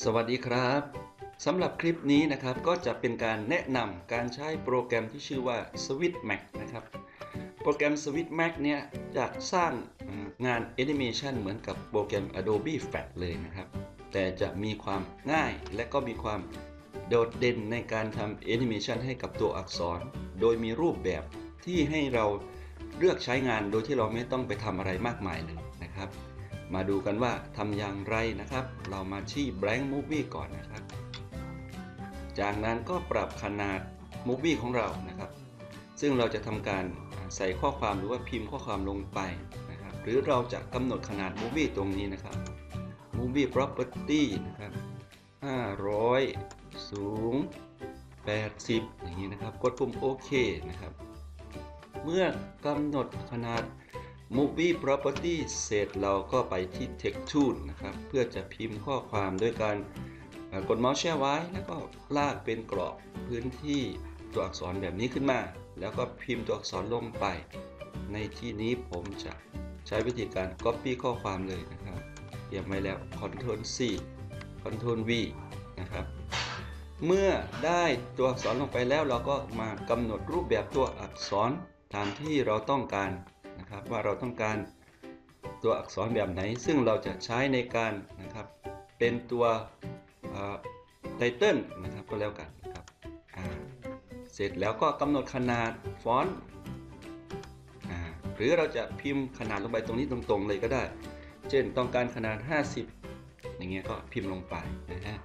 สวัสดีครับสำหรับคลิปนี้นะครับก็จะเป็นการแนะนำการใช้โปรแกรมที่ชื่อว่า SwitchMac นะครับโปรแกรม SwitchMac เนี่ยจะสร้างงาน Animation เหมือนกับโปรแกรม Adobe Flash เลยนะครับ แต่จะมีความง่ายและก็มีความโดดเด่นในการทำ Animation ให้กับตัวอักษร โดยมีรูปแบบที่ให้เราเลือกใช้งานโดยที่เราไม่ต้องไปทำอะไรมากมายเลยนะครับ มาดูกันว่าทำอย่างไรนะครับ เรามาที่ Blank Movie ก่อนนะครับ จากนั้นก็ปรับขนาด Movie ของเรานะครับ ซึ่งเราจะทำการใส่ข้อความหรือว่าพิมพ์ข้อความลงไปนะครับ หรือเราจะกำหนดขนาด Movie ตรงนี้นะครับ Movie Property นะครับ500 สูง 80 อย่างนี้นะครับ กดปุ่มโอเคนะครับ เมื่อกำหนดขนาด Movie Property เสร็จเราก็ไปที่ Text Tool นะครับ เพื่อจะพิมพ์ข้อความด้วยการกดเมาส์แช่ไว้ แล้วก็ลากเป็นกรอบพื้นที่ตัวอักษรแบบนี้ขึ้นมา แล้วก็พิมพ์ตัวอักษรลงไป ในที่นี้ผมจะใช้วิธีการ Copy ข้อความเลยนะครับเตรียมไว้แล้ว Ctrl C Ctrl V นะครับเมื่อได้ตัวอักษรลงไปแล้วเราก็มากำหนดรูปแบบตัวอักษรตามที่เราต้องการ นะครับว่าเราต้องการตัวอักษรแบบไหน ซึ่งเราจะใช้ในการนะครับเป็นตัวไตเติลนะครับก็แล้วกันนะครับเสร็จแล้วก็กำหนดขนาดฟอนต์หรือเราจะพิมพ์ขนาดลงไปตรงนี้ตรงๆเลยก็ได้ เช่นต้องการขนาด 50 อย่างเงี้ยก็พิมพ์ลงไปนะฮะ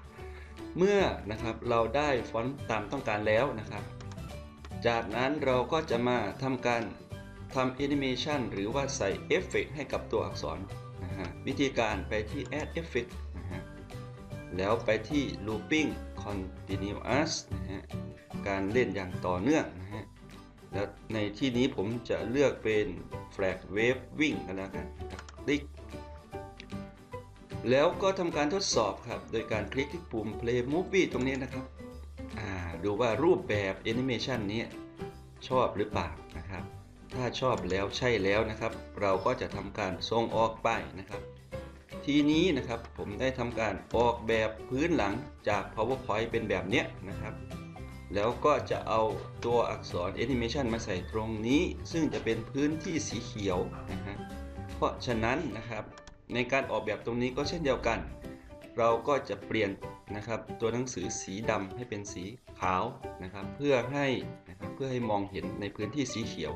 เมื่อนะครับเราได้ฟอนต์ตามต้องการแล้วนะครับ จากนั้นเราก็จะมาทำการ ทำแอนิเมชันหรือว่าใส่เอฟเฟกให้กับตัวอักษรนะฮะวิธีการไปที่ Add Effect นะฮะแล้วไปที่ Looping Continuous นะฮะการเล่นอย่างต่อเนื่องนะฮะแล้วในที่นี้ผมจะเลือกเป็น Flag Wave Wing กันแล้วกันะครับคลิก แล้วก็ทำการทดสอบครับ โดยการคลิกที่ปุ่ม Play Movie ตรงนี้นะครับดูว่ารูปแบบแอนิเมชันนี้ชอบหรือเปล่า ถ้าชอบแล้วใช่แล้วนะครับ เราก็จะทำการส่งออกไปนะครับ ทีนี้นะครับผมได้ทำการออกแบบพื้นหลังจาก PowerPoint เป็นแบบเนี้ยนะครับ แล้วก็จะเอาตัวอักษร Animation มาใส่ตรงนี้ ซึ่งจะเป็นพื้นที่สีเขียวนะฮะเพราะฉะนั้นนะครับในการออกแบบตรงนี้ก็เช่นเดียวกัน เราก็จะเปลี่ยนนะครับตัวหนังสือสีดำให้เป็นสีขาวนะครับ เพื่อให้นะครับเพื่อให้มองเห็นในพื้นที่สีเขียว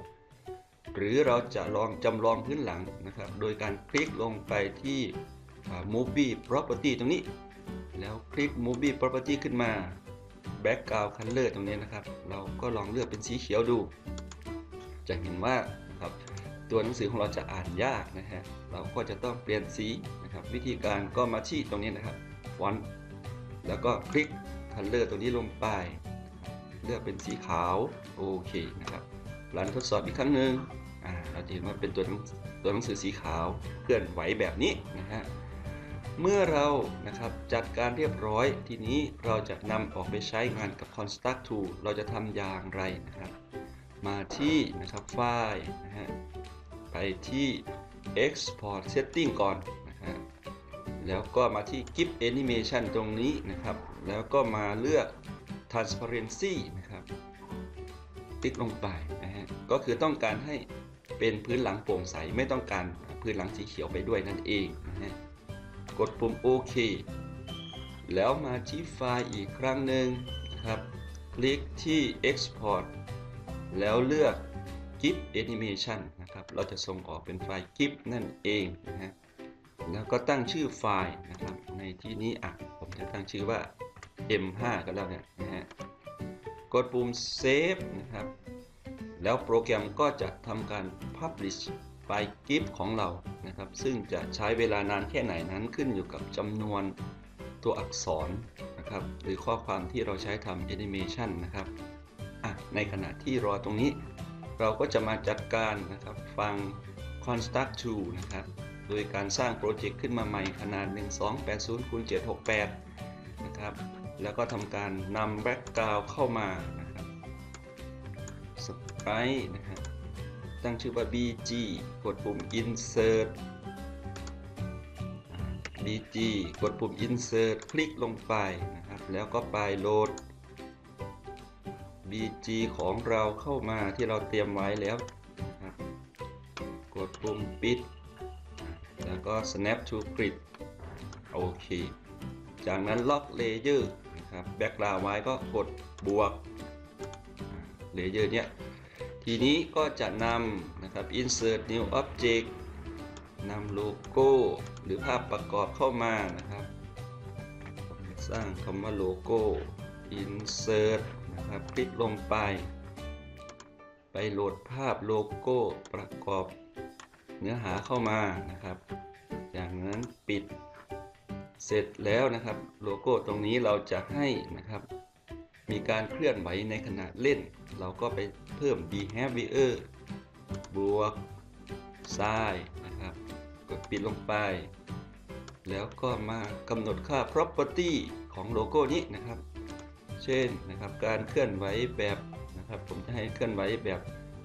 หรือเราจะลองจำลองพื้นหลังนะครับ โดยการคลิกลงไปที่ movie property ตรงนี้ แล้วคลิก movie property ขึ้นมา background color ตรงนี้นะครับ เราก็ลองเลือกเป็นสีเขียวดู จะเห็นว่าครับตัวหนังสือของเราจะอ่านยากนะฮะ เราก็จะต้องเปลี่ยนสีนะครับ วิธีการก็มาที่ตรงนี้นะครับฟอนต์แล้วก็คลิก color ตัวนี้ลงไป เลือกเป็นสีขาว โอเคนะครับรันทดสอบอีกครั้งหนึ่ง เราจะเห็นว่าเป็นตัวหนังตัวหนังสือสีขาวเคลื่อนไหวแบบนี้นะฮะเมื่อเรานะครับจัดการเรียบร้อยทีนี้เราจะนำออกไปใช้งานกับ Construct Tool เราจะทำอย่างไรนะครับ มาที่นะครับไฟล์นะฮะไปที่ Export Setting ก่อนนะฮะแล้วก็มาที่ Gif Animation ตรงนี้นะครับ แล้วก็มาเลือก Transparency นะครับคลิกลงไปนะฮะก็คือต้องการให้ เป็นพื้นหลังโปร่งใสไม่ต้องการพื้นหลังสีเขียวไปด้วยนั่นเองนะฮะกดปุ่มโอเคแล้วมาที่ไฟล์อีกครั้งหนึ่งนะครับ คลิกที่ Export แล้วเลือก GIF Animation นะครับ เราจะส่งออกเป็นไฟล์ GIF นั่นเองนะฮะ แล้วก็ตั้งชื่อไฟล์นะครับ ในที่นี้อะผมจะตั้งชื่อว่า M5 ก็แล้วกันนะฮะ กดปุ่ม Save นะครับ แล้วโปรแกรมก็จะทำการ Publish ไฟล์ GIF ของเรานะครับ ซึ่งจะใช้เวลานานแค่ไหนนั้นขึ้นอยู่กับจำนวนตัวอักษรนะครับหรือข้อความที่เราใช้ทำแอนิเมชันนะครับอะในขณะที่รอตรงนี้ เราก็จะมาจัดการนะครับฟัง Construct to นะครับโดยการสร้างโปรเจกต์ขึ้นมาใหม่ขนาด 1280คูณ768 นะครับ แล้วก็ทำการนำแบ็กกราวเข้ามา สไปนะครับตั้งชื่อว่า BG กดปุ่ม Insert BG กดปุ่ม Insert คลิกลงไปนะครับ แล้วก็ไปโหลด BG ของเราเข้ามาที่เราเตรียมไว้แล้ว กดปุ่มปิด แล้วก็ snap to grid โอเค จากนั้นล็อกเลเยอร์นะครับแบ็กกราวไว้ก็กดบวก เลเยอร์เนี้ยทีนี้ก็จะนำนะครับ insert new object นำโลโก้หรือภาพประกอบเข้ามานะครับ สร้างคำว่าโลโก้ insert นะครับคลิกลงไป ไปโหลดภาพโลโก้ประกอบเนื้อหาเข้ามานะครับจากนั้นปิดเสร็จแล้วนะครับ โลโก้ตรงนี้เราจะให้นะครับ มีการเคลื่อนไหวในขณะเล่น เราก็ไปเพิ่ม behavior บวกซ้ายนะครับกดปิดลงไป แล้วก็มากำหนดค่า property ของโลโก้นี้นะครับ เช่นนะครับการเคลื่อนไหวแบบนะครับ ผมจะให้เคลื่อนไหวแบบ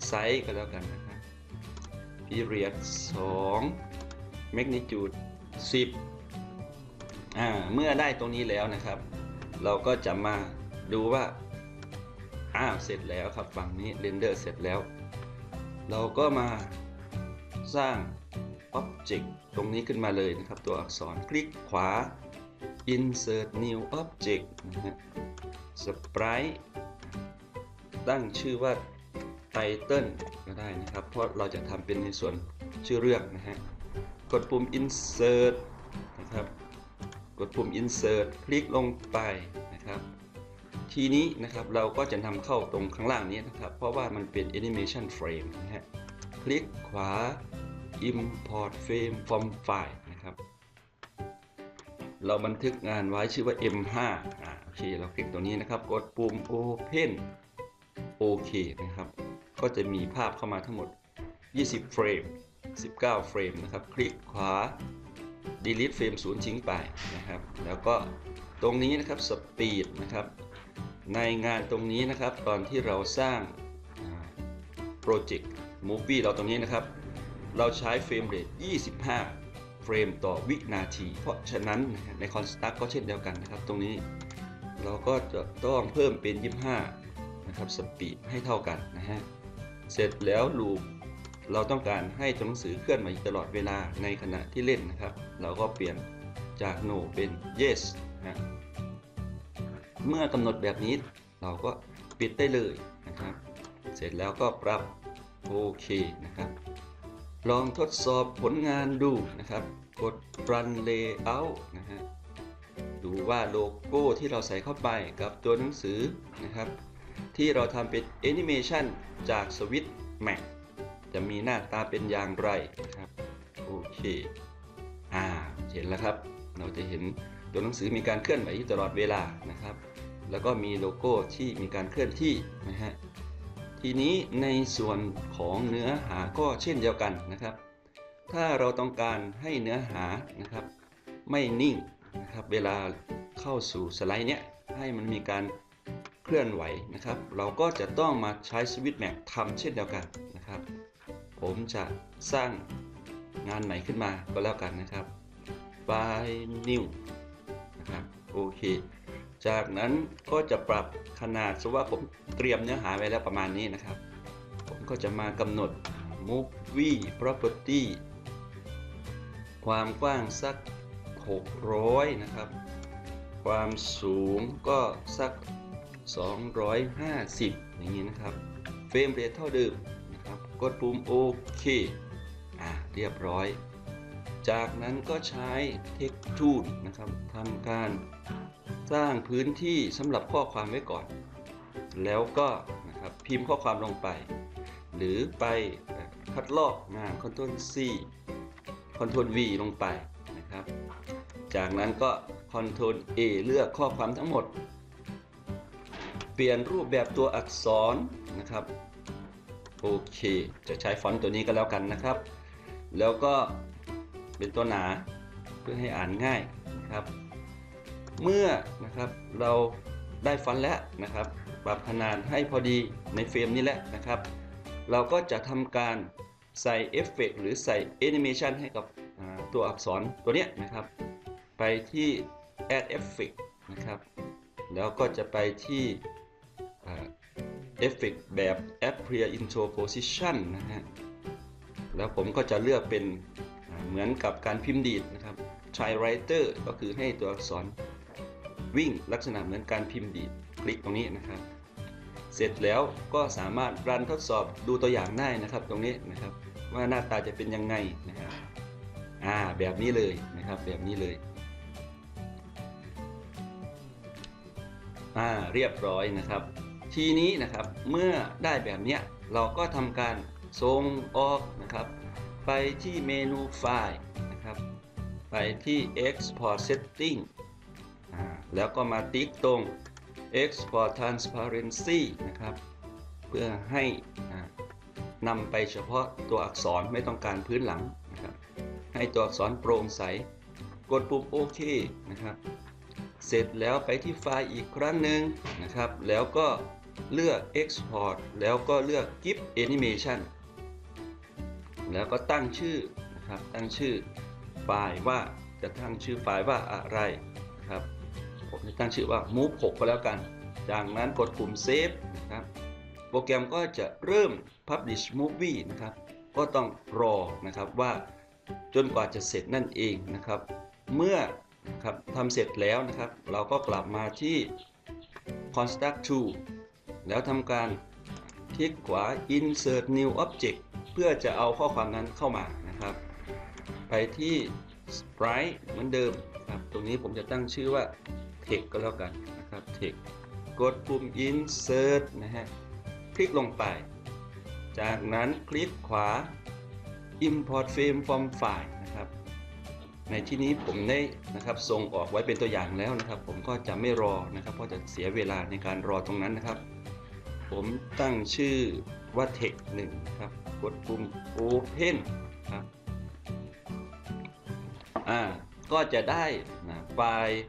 ไซส์ก็แล้วกันนะครับ period 2 magnitude 10อ่าเมื่อได้ตรงนี้แล้วนะครับ เราก็จะมา ดูว่าอ้าวเสร็จแล้วครับฝั่งนี้เรนเดอร์เสร็จแล้ว เราก็มาสร้าง Object ตรงนี้ขึ้นมาเลยนะครับ ตัวอักษรคลิกขวา Insert New Object นะฮะ Sprite ตั้งชื่อว่า Title ก็ได้นะครับ เพราะเราจะทำเป็นในส่วนชื่อเรื่องนะฮะ กดปุ่ม Insert นะครับ กดปุ่ม Insert คลิกลงไปนะครับ ทีนี้นะครับเราก็จะนำเข้าตรงข้างล่างนี้นะครับ เพราะว่ามันเป็น Animation Frame นะฮะคลิกขวา Import Frame from File นะครับ เราบันทึกงานไว้ชื่อว่า M5 อ่าโอเคเราคลิกตรงนี้นะครับ กดปุ่ม Open โอเคนะครับ ก็จะมีภาพเข้ามาทั้งหมด 20 เฟรม 19 เฟรมนะครับ คลิกขวา delete เฟรม0ทิ้งไปนะครับ แล้วก็ตรงนี้นะครับ speed นะครับ ในงานตรงนี้นะครับตอนที่เราสร้างโปรเจกต์ Movie เราตรงนี้นะครับ เราใช้เฟรมเรท25 เฟรมต่อวินาที เพราะฉะนั้นใน Construct ก็เช่นเดียวกันนะครับ ตรงนี้เราก็จะต้องเพิ่มเป็น 25 นะครับสปีดให้เท่ากันนะฮะเสร็จแล้วลูปเราต้องการให้ตัวหนังสือเคลื่อนไหวตลอดเวลาในขณะที่เล่นนะครับ เราก็เปลี่ยนจาก no เป็น yes นะ เมื่อกำหนดแบบนี้เราก็ปิดได้เลยนะครับ เสร็จแล้วก็ปรับโอเคนะครับ ลองทดสอบผลงานดูนะครับ กด run layout นะฮะดูว่าโลโก้ที่เราใส่เข้าไปกับตัวหนังสือนะครับ ที่เราทำเป็นแอนิเมชันจากสวิตแม็กจะมีหน้าตาเป็นอย่างไรนะครับโอเคอ่าเห็นแล้วครับ เราจะเห็นตัวหนังสือมีการเคลื่อนไหวอยู่ตลอดเวลานะครับ แล้วก็มีโลโก้ที่มีการเคลื่อนที่นะฮะทีนี้ในส่วนของเนื้อหาก็เช่นเดียวกันนะครับ ถ้าเราต้องการให้เนื้อหานะครับ ไม่นิ่งนะครับ เวลาเข้าสู่สไลด์เนี้ยให้มันมีการเคลื่อนไหวนะครับ เราก็จะต้องมาใช้สวิตช์แม็กทำเช่นเดียวกันนะครับ ผมจะสร้างงานใหม่ขึ้นมาก็แล้วกันนะครับไฟล์ new นะครับ โอเค จากนั้นก็จะปรับขนาดสว่าผมเตรียมเนื้อหาไว้แล้วประมาณนี้นะครับ ผมก็จะมากำหนด movie property ความกว้างสัก 600 นะครับ ความสูงก็สัก 250 อย่างนี้นะครับ เฟรมเรทเท่าเดิมนะครับ กดปุ่มโอเค อ่าเรียบร้อย จากนั้นก็ใช้ Text Tool นะครับทำการ สร้างพื้นที่สำหรับข้อความไว้ก่อน แล้วก็นะครับพิมพ์ข้อความลงไป หรือไปคัดลอกงาน Ctrl C Ctrl V ลงไปนะครับ จากนั้นก็ Ctrl A เลือกข้อความทั้งหมด เปลี่ยนรูปแบบตัวอักษรนะครับโอเค จะใช้ฟอนต์ตัวนี้ก็แล้วกันนะครับ แล้วก็เป็นตัวหนาเพื่อให้อ่านง่ายนะครับ เมื่อนะครับเราได้ฟอนแล้วนะครับปรับขนาดให้พอดีในเฟรมนี้แหละนะครับ เราก็จะทำการใส่เอฟเฟกหรือใส่แอนิเมชันให้กับตัวอักษรตัวเนี้ยนะครับ ไปที่ add effect นะครับ แล้วก็จะไปที่อ่า effect แบบ appear into position นะฮะ แล้วผมก็จะเลือกเป็นเหมือนกับการพิมพ์ดีดนะครับ try writer ก็คือให้ตัวอักษร วิ่งลักษณะเหมือนการพิมพ์ดีดคลิกตรงนี้นะครับ เสร็จแล้วก็สามารถรันทดสอบดูตัวอย่างได้นะครับ ตรงนี้นะครับ ว่าหน้าตาจะเป็นยังไงนะครับอ่าแบบนี้เลยนะครับแบบนี้เลยอ่าเรียบร้อยนะครับ ทีนี้นะครับเมื่อได้แบบเนี้ยเราก็ทำการส่งออกนะครับ ไปที่เมนูไฟล์นะครับ ไปที่ export setting แล้วก็มาติ๊กตรง export transparency นะครับ เพื่อให้นำไปเฉพาะตัวอักษรไม่ต้องการพื้นหลังนะครับ ให้ตัวอักษรโปร่งใส กดปุ่มโอเคนะครับ เสร็จแล้วไปที่ไฟล์อีกครั้งหนึ่งนะครับ แล้วก็เลือก export แล้วก็เลือก give animation แล้วก็ตั้งชื่อนะครับ ตั้งชื่อไฟล์ว่าจะตั้งชื่อไฟล์ว่าอะไรนะครับ ตั้งชื่อว่า move 6ก็แล้วกัน จากนั้นกดปุ่ม save นะครับ โปรแกรมก็จะเริ่ม publish movie นะครับ ก็ต้องรอนะครับว่าจนกว่าจะเสร็จนั่นเองนะครับ เมื่อครับทำเสร็จแล้วนะครับ เราก็กลับมาที่ construct tool แล้วทำการคลิกขวา insert new object เพื่อจะเอาข้อความนั้นเข้ามานะครับ ไปที่ sprite เหมือนเดิมครับ ตรงนี้ผมจะตั้งชื่อว่า text ก็แล้วกันนะครับ text กดปุ่ม insert นะฮะ คลิกลงไป จากนั้นคลิกขวา import frame from file นะครับ ในที่นี้ผมได้นะครับส่งออกไว้เป็นตัวอย่างแล้วนะครับ ผมก็จะไม่รอนะครับ เพราะจะเสียเวลาในการรอตรงนั้นนะครับ ผมตั้งชื่อว่า text 1ครับ กดปุ่ม open ครับอ่าก็จะได้นะไฟล์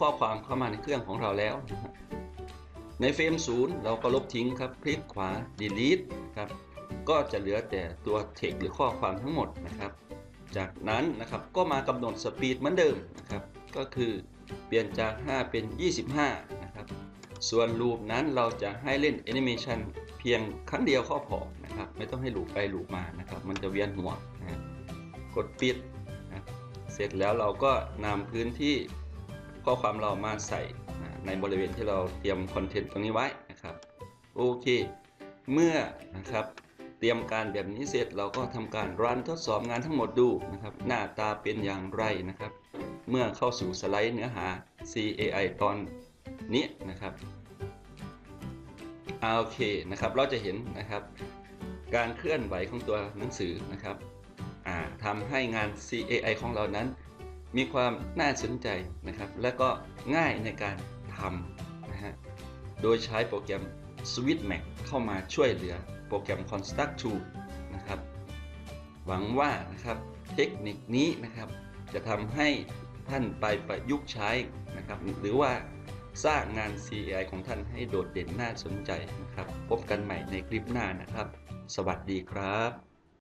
ข้อความเข้ามาในเครื่องของเราแล้วนะครับในเฟรม0 เราก็ลบทิ้งครับ คลิกขวา delete ครับ ก็จะเหลือแต่ตัว text หรือข้อความทั้งหมดนะครับ จากนั้นนะครับก็มากำหนดสปีดเหมือนเดิมนะครับ ก็คือเปลี่ยนจาก 5 เป็น 25 นะครับ ส่วนลูปนั้นเราจะให้เล่นแอนิเมชันเพียงครั้งเดียวก็พอนะครับ ไม่ต้องให้ลูปไปลูปมานะครับ มันจะเวียนหัวนะกดปิดนะเสร็จแล้วเราก็นำพื้นที่ ข้อความเรามาใส่ในบริเวณที่เราเตรียมคอนเทนต์ตรงนี้ไว้นะครับโอเค เมื่อนะครับเตรียมการแบบนี้เสร็จเราก็ทำการรันทดสอบงานทั้งหมดดูนะครับ หน้าตาเป็นอย่างไรนะครับ เมื่อเข้าสู่สไลด์เนื้อหา CAI ตอนนี้นะครับโอเคนะครับเราจะเห็นนะครับ การเคลื่อนไหวของตัวหนังสือนะครับทำให้งาน CAI ของเรานั้น มีความน่าสนใจนะครับ และก็ง่ายในการทำนะฮะ โดยใช้โปรแกรม SwiftMax เข้ามาช่วยเหลือโปรแกรม Construct Tool นะครับ หวังว่านะครับเทคนิคนี้นะครับจะทำให้ท่านไปประยุกต์ใช้นะครับหรือว่าสร้างงาน C.I ของท่านให้โดดเด่นน่าสนใจนะครับ พบกันใหม่ในคลิปหน้านะครับ สวัสดีครับ